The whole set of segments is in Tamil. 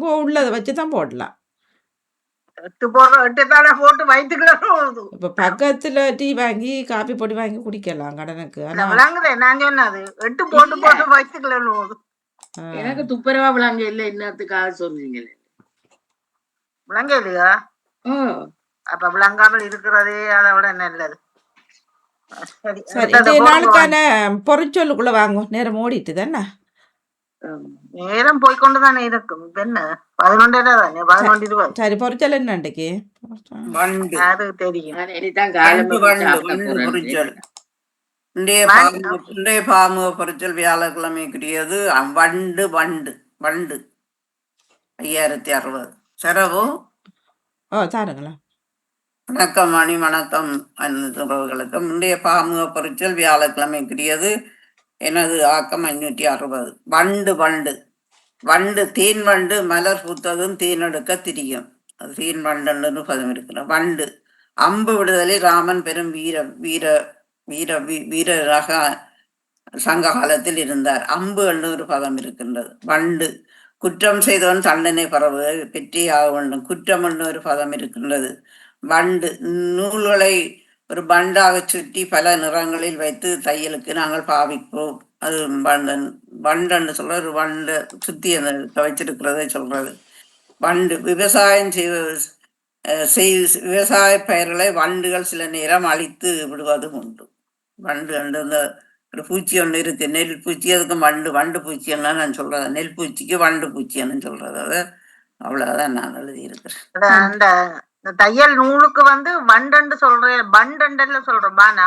உங்க உள்ளதை வச்சு தான் போடலாம் இப்போ பக்கத்துல டீ வாங்கி காப்பி பொடி வாங்கி குடிக்கலாம் கடனுக்கு. எனக்கு துப்புரவா விளங்க இல்ல என்னத்துக்காக சொல்றீங்களே. விளங்க இல்லையா? அப்ப விளங்காமல் இருக்கிறதே அதை விட நல்லது. சரி. நாளுக்கான பொறிச்சொல்லுக்குள்ள வாங்கும் நேரம் ஓடிட்டு தானே? வண்டு யாரு தெரியும் நான் இனிதான் வண்டு காலம்பு வண்டு சாப்பிட வண்டு போறேன் பொறிச்சல் இன்றைய வண்டு. பாமு இன்றைய பாமு பொறிச்சல் வியாழக்கிழமைக்குரியது வண்டு வண்டு வண்டு ஐயாயிரத்தி அறுபது செலவு ஓ தாருங்களா வணக்கம் மணி வணக்கம் உறவுகளுக்கு முந்தைய பாமுக பொறிச்சல் வியாழக்கிழமைக்குரியது எனது ஆக்கம் ஐநூற்றி அறுபது. வண்டு வண்டு. வண்டு தீன் வண்டு மலர் பூத்ததும் தீனெடுக்க திரியும். அது தீன் வண்டுன்னு பதம் இருக்கிற வண்டு. அம்பு விடுதலில் ராமன் பெரும் வீர வீர வீர வீ- வீரராக சங்க காலத்தில் இருந்தார். அம்பு என்று ஒரு பதம் இருக்கின்றது. வண்டு. குற்றம் செய்தவன் தண்டனை பரவு பெற்றே ஆக வேண்டும். குற்றம் என்று ஒரு பதம் இருக்கின்றது. வண்டு. நூல்களை ஒரு பண்டாக சுற்றி பல நிறங்களில் வைத்து தையலுக்கு நாங்கள் பாவிப்போம். அது பண்டன் பண்டன்னு சொல்ற ஒரு வண்டை சுத்தி அந்த வச்சிருக்கிறதை சொல்றது. வண்டு விவசாயம் செய்வ செய் விவசாய பயிர்களை வண்டுகள் சில நேரம் அழித்து விடுவதும் உண்டு. வண்டு அண்டு அந்த ஒரு பூச்சி ஒன்று இருக்கு நெல் பூச்சி அதுக்கு வண்டு வண்டு பூச்சின்னா நான் சொல்றது? நெல் பூச்சிக்கு வண்டு பூச்சின்னு சொல்றது. அதை அவ்வளவுதான் நான் எழுதியிருக்கிறேன். இந்த தையல் நூலுக்கு வந்து வண்டண்டு சொல்றேன் பண்டண்டல்ல சொல்றேன் பானா?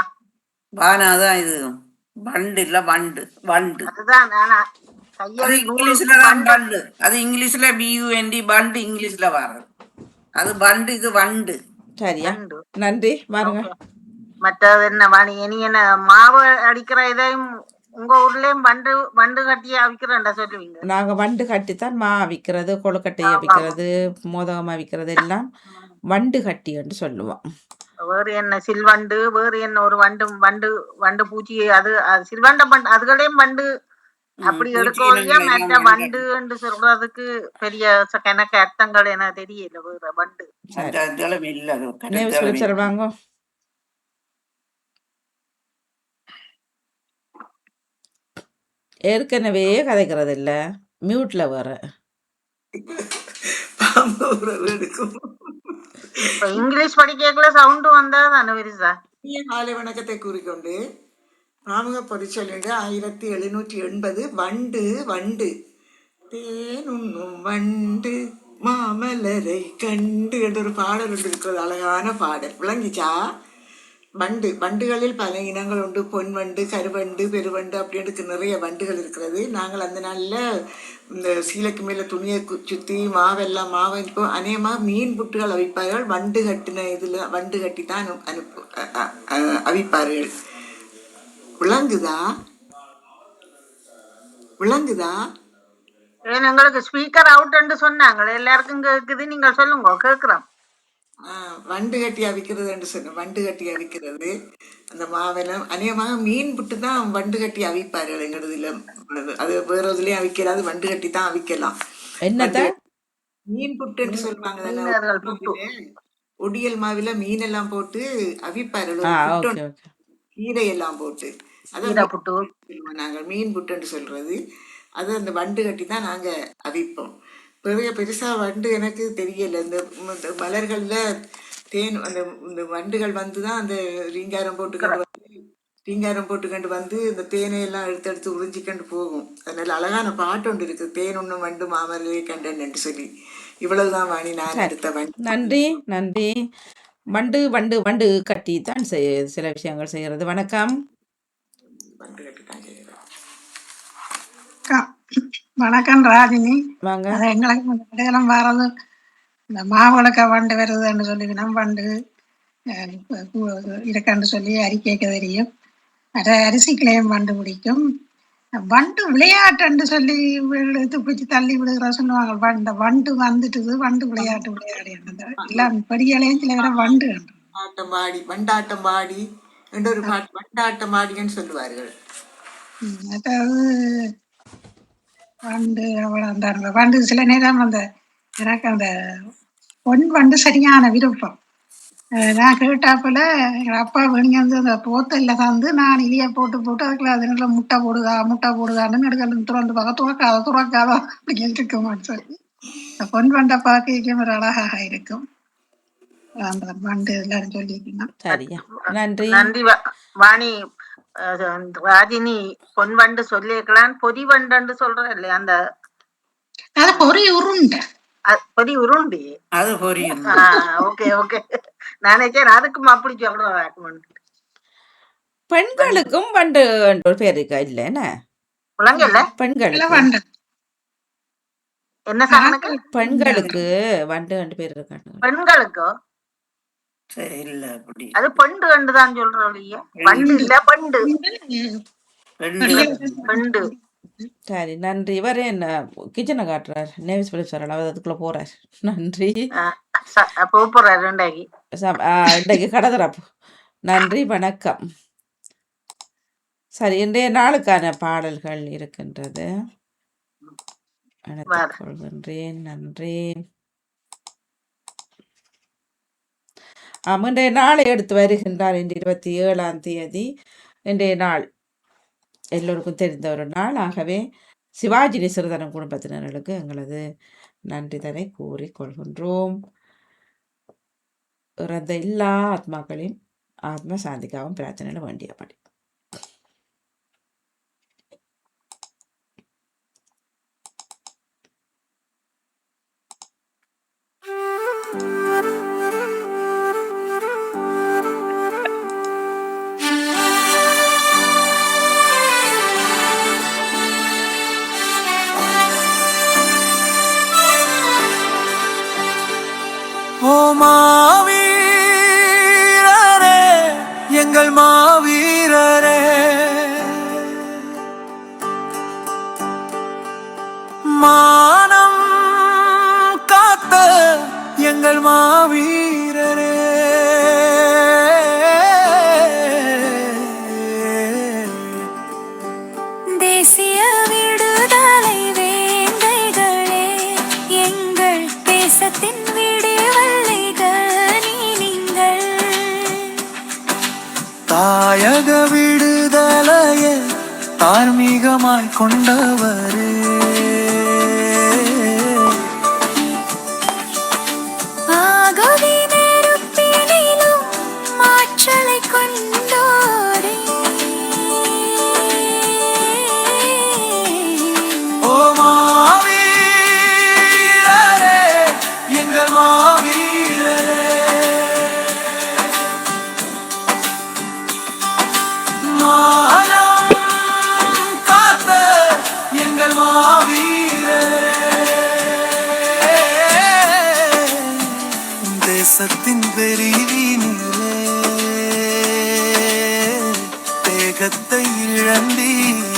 வானாதான் இது. வண்டு இல்ல வண்டு வண்டு. அதுதான் நானா. அது இங்கிலீஷ்ல தான் பண்டு அது இங்கிலீஷ்ல பியூஎன்டி பண்டு இங்கிலீஷ்ல வர்றது. அது பண்டு இது வண்டு. சரியா? நன்றி. பாருங்க மற்றது என்ன வாணி இனி என்ன மாவு அடிக்கிற இதையும் உங்க ஊர்லயும் வண்டு வண்டு கட்டி அவிக்கிறேன்டா சொல்லுவீங்க? நாங்க வண்டு கட்டித்தான் மா விற்கிறது கொழுக்கட்டையை விற்கிறது மோதகமா விற்கிறது எல்லாம். வண்டு கட்டி என்று சொல்லுவோம். வேறு என்ன சில்வண்டு வேறு என்ன ஒரு வண்டு வண்டு வண்டு பூச்சி அது அது சில்வண்ட பண்டு அதுகளையும் வண்டு அப்படி இனங்கள் மற்ற வண்டு. என்று சொல்றதுக்கு பெரிய கணக்கு அர்த்தங்கள் எனக்கு தெரியல வேற வண்டு. சரி. அந்த இதெல்லாம் இல்ல அது நியூஸ் கருத்தளவு பேப்பர் வாங்க ஏற்கனவே கதைக்கிறது இல்ல மியூட்ல வர பாம்பு இப்ப இங்கிலீஷ் படிக்கல சவுண்ட் வந்தா காலை வணக்கத்தை கூறிக்கொண்டு நாமக பொறிச்சொல்லிடு ஆயிரத்தி எழுநூற்றி எண்பது வண்டு வண்டு. தேனுண்ணும் வண்டு மாமலரை கண்டு. என்ற ஒரு பாடல் ஒன்று இருக்கிறது. அழகான பாடல். விளங்கிச்சா? வண்டு வண்டுகளில் பல இனங்கள் உண்டு. பொன் வண்டு கருவண்டு பெருவண்டு அப்படின்ட்டு நிறைய வண்டுகள் இருக்கிறது. நாங்கள் அந்த நாளில் இந்த சீலைக்கு மேலே துணியை சுற்றி மாவெல்லாம் மாவை இப்போ அநேகமாக மீன் புட்டுகள் அவிப்பார்கள். வண்டு கட்டின இதில் வண்டு கட்டி தான் அனு அனுப்பு அவிப்பார்கள். விளங்குதா விளங்குதா எங்களுக்கு ஸ்பீக்கர் அவுட்ன்னு சொன்னாங்களே. எல்லாருக்கும் கேட்குது நீங்கள் சொல்லுங்க கேட்குறோம் வண்டு கட்டி அவிக்கிறது என்று சொன்னேன். வண்டு கட்டி அவிக்கிறது. அந்த மாவெல்லாம் அநேகமாக மீன் புட்டு தான் வண்டு கட்டி அவிப்பார்கள் எங்களதுல. அது வேற இதுலயும் அவிக்கிறாது வண்டு கட்டி தான் அவிக்கலாம். மீன் புட்டுன்னு சொல்லுவாங்க ஒடியல் மாவில மீன் எல்லாம் போட்டு. அவிப்பார்கள். கீரை எல்லாம் போட்டு. அதை கீரை மீன் புட்டு. சொல்லுவோம் நாங்கள். மீன் புட்டுன்னு சொல்றது. அது அந்த வண்டு கட்டி தான் நாங்க அவிப்போம். பெரிய பெருசா வண்டு எனக்கு தெரியல. இந்த மலர்கள்ல தேன் அந்த இந்த வண்டுகள் வந்து தான் அந்த ரீங்காரம் போட்டுக்கொண்டு வந்து ரீங்காரம் போட்டுக்கொண்டு வந்து இந்த தேனை எல்லாம் எடுத்து எடுத்து உறிஞ்சிக்கொண்டு போகும். அதனால அழகான பாட்டு ஒன்று இருக்கு. தேன் ஒன்றும் வண்டு மாமலே கண்டன் சொல்லி. இவ்வளவுதான் வாணி. நான் எடுத்த வண்டு. நன்றி நன்றி. வண்டு வண்டு வண்டு கட்டி தான் செய்- சில விஷயங்கள் செய்கிறது வணக்கம். வண்டு கட்டி தான் செய்யறேன் வணக்கம் ராஜினி. வாங்க. அது எங்களுக்கு இந்த கடையெல்லாம் வர்றது இந்த மாவிளக்க வண்டு வருதுன்னு சொல்லி கு- இருக்குன்னு சொல்லி அறிக்கைக்கு தெரியும். அதை அரிசிக்கலையும் வண்டு பிடிக்கும். வண்டு விளையாட்டுன்னு சொல்லி எடுத்து பிடிச்சி தள்ளி விடுகிற சொல்லுவாங்க. வண்டு வண்டு வந்துட்டுது வண்டு விளையாட்டு விளையாடி எல்லாம் படிகளையும் சில பேரை வண்டு ஆட்டம் பாடி வண்டாட்டம் பாடி என்ற ஒரு பாட்டு வண்டாட்டம் பாடின்னு சொல்லுவார்கள். அதாவது வண்டு அவ்வளோ அந்த வண்டு சில நேரம் அந்த எனக்கு அந்த பொன் வண்டு சரியான விருப்பம். நான் கேட்டாப்புல எங்க அப்பா வெளியே வந்து அந்த போத்தல்ல தந்து நான் இலிய போட்டு போட்டு அதுக்குள்ள அதுல முட்டை போடுதா முட்டை போடுதான்னு நடுக்கல் துறந்து பார்க்க துறக்காத துறக்காத அப்படின்னு இருக்குமான்னு சொல்லி. அந்த பொன் வண்டை பார்க்க ஒரு அழகாக இருக்கும். அந்த வண்டு எல்லாரும் சொல்லியிருக்கீங்க. சரியா நன்றி. நன்றி வாணி ராஜினி பொன் வண்டு சொல்லியிருக்கலாம் பொதி வண்டு சொல்ற இல்லையா? அந்த அது பொறி உருண்டை. பொதி உருண்டி. அது புரியும் ஓகே ஓகே. நினைச்சேன் அதுக்கும் அப்படி சொல்றேன் பெண்களுக்கும் வண்டு ஒரு பேர் இருக்கா? இல்ல என்ன? பெண்களுக்கு. வண்டு என்ன பெண்களுக்கு வண்டு ரெண்டு பேர் இருக்காங்க பெண்களுக்கோ? இல்ல அப்படி அது பெண்டு கண்டு தான் சொல்றோம் இல்லையா வண்டு இல்ல பெண்டு. பெண்டு. சரி நன்றி. இவர் என்ன கிச்சனை காட்டுறார் நேவிஸ் பிலிப் சார் அவர் அதுக்குள்ள போறார். நன்றி. போறாரு இன்றைக்கு கடதரப்பு நன்றி வணக்கம். சரி இன்றைய நாளுக்கான பாடல்கள் இருக்கின்றது. அழைத்துக் கொள்கின்றேன் நன்றி. ஆம் இன்றைய நாளை எடுத்து வருகின்றார் இன்று இருபத்தி ஏழாம் தேதி. இன்றைய நாள். எல்லோருக்கும் தெரிந்த ஒரு நாள். ஆகவே சிவாஜி சிறுதனம் குடும்பத்தினர்களுக்கு எங்களது நன்றிதனை கூறிக்கொள்கின்றோம் இறந்த எல்லா ஆத்மாக்களின் ஆத்ம சாந்திக்காகவும் பிரார்த்தனையில் வேண்டியபடி மானம் காத்த எங்கள் மாவீரரே. தேசிய விடுதலை வேங்கைகளே எங்கள் தேசத்தின் விடிவல்லைகள் நீங்கள். தாயக விடுதலையை தார்மீகமாய் கொண்டவரே. தேசத்தின் பெரிவினிலே தேகத்தை இழந்தீரே.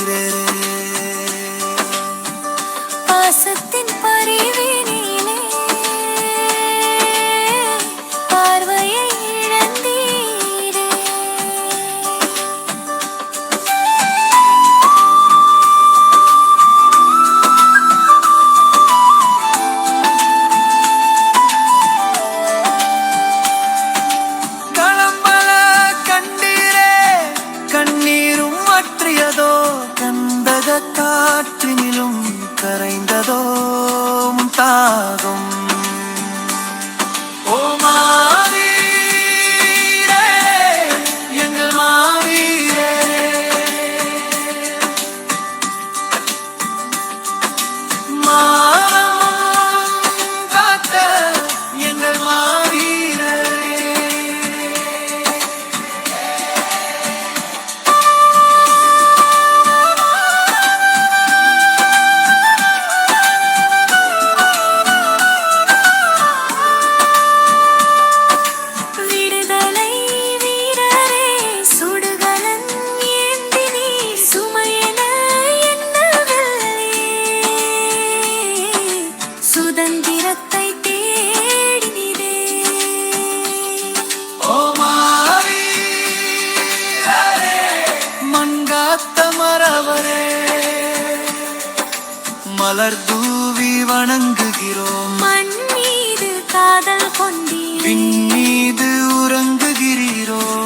மலர் தூவி வணங்குகிறோம். மண் மீது காதல் கொண்டீர். பின் மீது உறங்குகிறீரோ.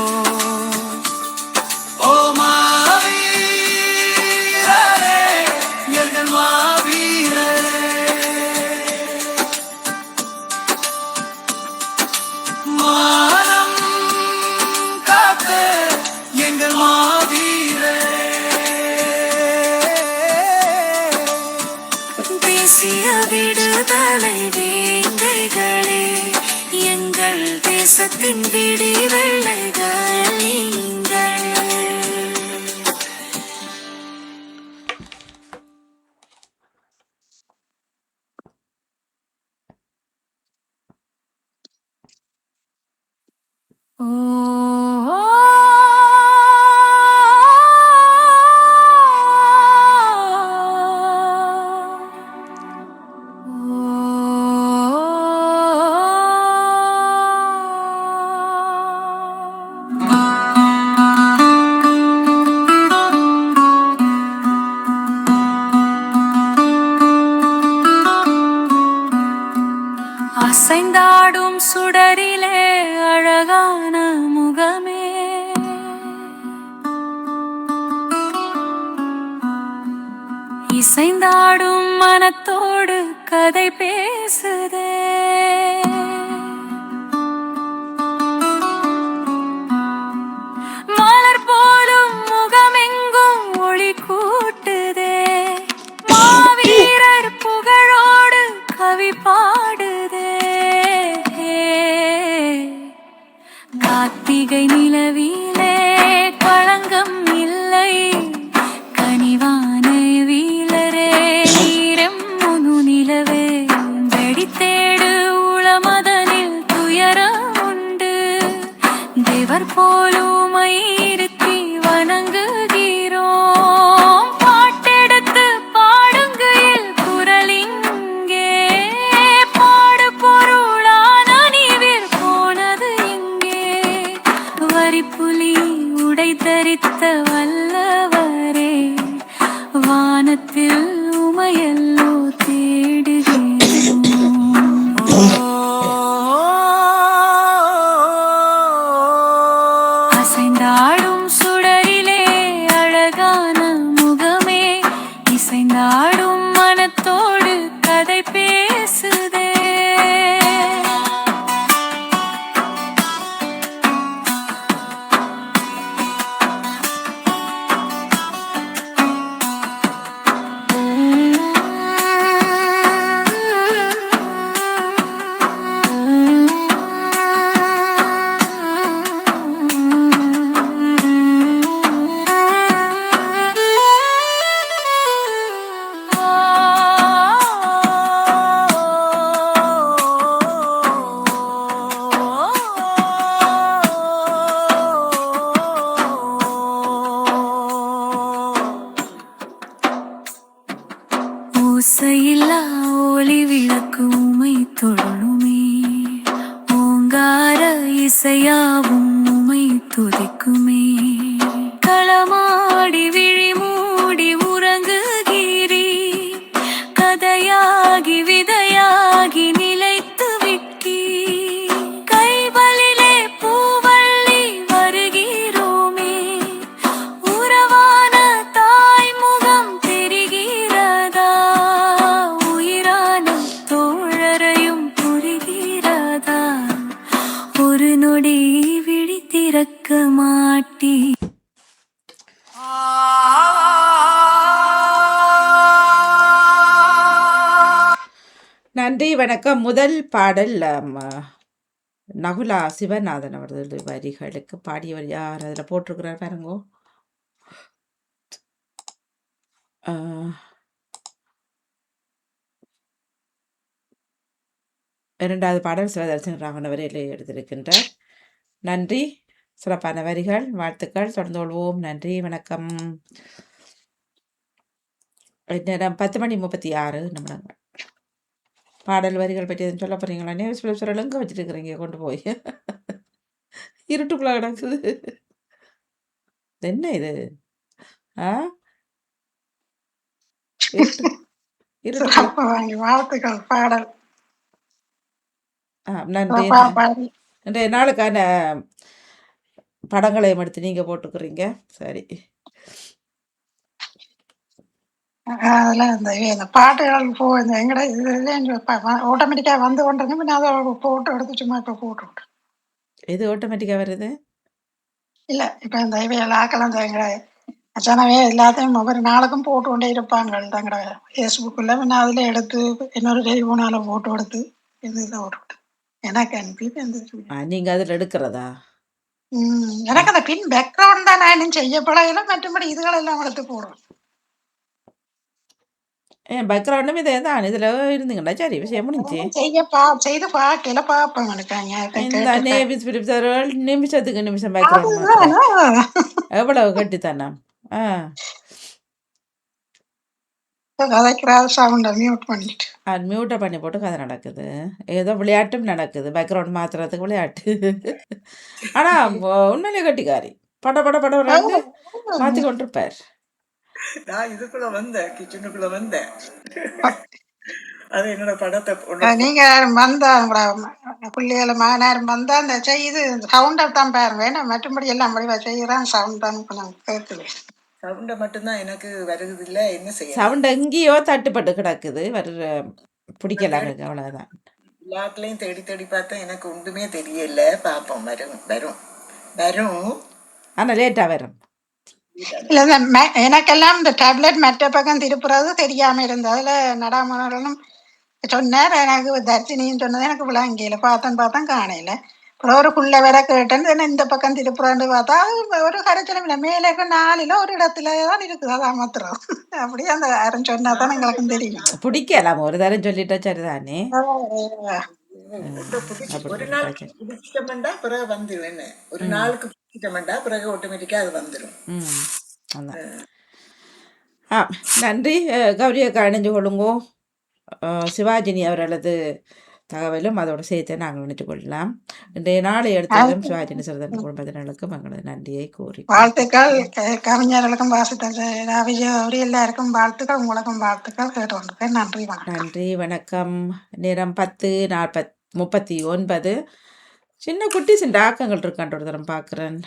தேசிய விடுதலை வேங்கைகளே எங்கள் தேசத்தின் விடி வெள்ளைகள் நீங்கள். கதை நன்றி முதல் பாடல் நகுலா சிவநாதன் அவரது வரிகளுக்கு பாடியவர் யார் அதில் போட்டிருக்கிறார் பாருங்கோ. இரண்டாவது பாடல் சிவதர்சன் ராமனவரில் எழுதியிருக்கின்றார். நன்றி. சிறப்பான வரிகள் வாழ்த்துக்கள். தொடர்ந்து கொள்வோம். நன்றி. வணக்கம். நேரம் பத்து மணி முப்பத்தி ஆறு நிமிடங்கள். பாடல் வரிகள் பற்றி எதுவும் சொல்ல போறீங்களா? நேஸ் பிளஸ் எங்க வச்சுருக்கிறீங்க கொண்டு போய். இருட்டுக்குள்ள கிடக்குது. என்ன இது? ஆ? வாழ்த்துக்கள் பாடல். நன்றி இன்றைய நாளுக்கான படங்களையும் எடுத்து நீங்கள் போட்டுக்கிறீங்க சரி. அதில் இந்த இந்த பாட்டுகள் போ இந்த எங்கட இது ஆட்டோமேட்டிக்காக வந்து கொண்டிருங்க பின்ன அதை போட்டு எடுத்து சும்மா இப்போ போட்டு விட்ரு எது ஆட்டோமேட்டிக்காக வருது? இல்லை இப்போ இந்த இவையில் ஆக்கலாம் எங்கட அச்சானவே எல்லாத்தையும் ஒவ்வொரு நாளுக்கும் போட்டு கொண்டே இருப்பாங்க. தங்கட ஃபேஸ்புக்கில் பின்ன அதில் எடுத்து இன்னொரு டெலிஃபோனால் போட்டு எடுத்து இது இதில் போட்டு விட்டு எனக்கு அனுப்பி இந்த நீங்கள் அதில் எடுக்கிறதா? ம் எனக்கு அந்த பின் பேக்ரவுண்ட் தான் நான் இன்னும் செய்யப்படையில மற்றபடி இதுகள் எல்லாம் எடுத்து போடுவேன். ஏன் பேக்ரவுண்டும் இதே தான் இதில் இருந்தீங்களா சரி விஷயம் முடிஞ்சு செய்து பார்க்கல இந்த நேவிஸ் பிலிப்ஸ் நிமிஷத்துக்கு நிமிஷம் பேக்ரவுண்ட் எவ்வளவு கட்டித்தனம் ஆ மியூட்டை பண்ணி போட்டு கதை நடக்குது ஏதோ விளையாட்டும் நடக்குது பேக்ரவுண்ட் மாத்துறதுக்கு விளையாட்டு ஆனால் உண்மையிலே கட்டிக்காரி பட பட பட மாற்றி கொண்டிருப்பார் நான் இதுக்குள்ள வந்தேன் கிச்சனுக்குள்ள வந்தேன். அது என்னோட படத்தை நீங்க வந்தா உங்களோட பிள்ளைகள மகனாரும் வந்தா அந்த செய்து சவுண்டை தான் பாருங்க. ஏன்னா மற்றபடி எல்லாம் வடிவா செய்யறான் சவுண்ட் தான் கேட்குது சவுண்ட மட்டும்தான் எனக்கு வருது இல்ல என்ன செய்ய? சவுண்ட் எங்கேயோ தட்டுப்பட்டு கிடக்குது வர்ற பிடிக்கல எனக்கு அவ்வளோதான் எல்லாத்துலயும் தேடி தேடி பார்த்தா எனக்கு ஒன்றுமே தெரியல. பாப்போம் வரும் வரும். வரும். ஆனால் லேட்டாக வரும். இல்ல எனக்கெல்லாம் இந்த டேப்லெட் மற்ற பக்கம் திருப்புறது தெரியாம இருந்தது. அதுல நடாமனும் சொன்னார் எனக்கு தர்ஷினியும் சொன்னது எனக்கு விளங்கியில பார்த்தேன் பார்த்தேன் காணையில அப்புறம் ஒரு புள்ள வேற கேட்டேன் என்ன இந்த பக்கம் திருப்புறான்னு பார்த்தா அது ஒரு கரைச்சலும் இல்லை மேலே இருக்க நாளில ஒரு இடத்துல தான் இருக்குது அதான் மாத்திரம். அப்படியே அந்த யாரும் சொன்னா தான் எங்களுக்கும் தெரியும். பிடிக்கலாம் ஒரு தரம் சொல்லிட்டா சரிதானே? நாள் பிறகு ஒரு நாளுக்கு பிடிச்சிட்டோம்டா பிறகு ஆட்டோமேட்டிக்கா அது வந்துடும் ஆ. நன்றி. அஹ், கௌரி அக்கா இணைஞ்சு கொள்ளுங்கோ. சிவாஜினி அவர்களது தகவலும் அதோட சேர்த்து நாங்கள் நினைத்து கொள்ளலாம். இன்றைய நாளை எடுத்தாலும் சிவாஜினி சிறுதன் குடும்பத்தினர்களுக்கும் எங்களது நன்றியை கூறி. வாழ்த்துக்கள். கவிஞர்களுக்கும் வாசித்த விஜய் எல்லாருக்கும் வாழ்த்துக்கள். உங்களுக்கும் வாழ்த்துக்கள். கேட்டு நன்றி வணக்கம். நன்றி வணக்கம். நேரம் பத்து நாற்பத் முப்பத்தி ஒன்பது. சின்ன குட்டி சின்ன ஆக்கங்கள் இருக்கான்ற ஒரு தரம் பார்க்குறேன்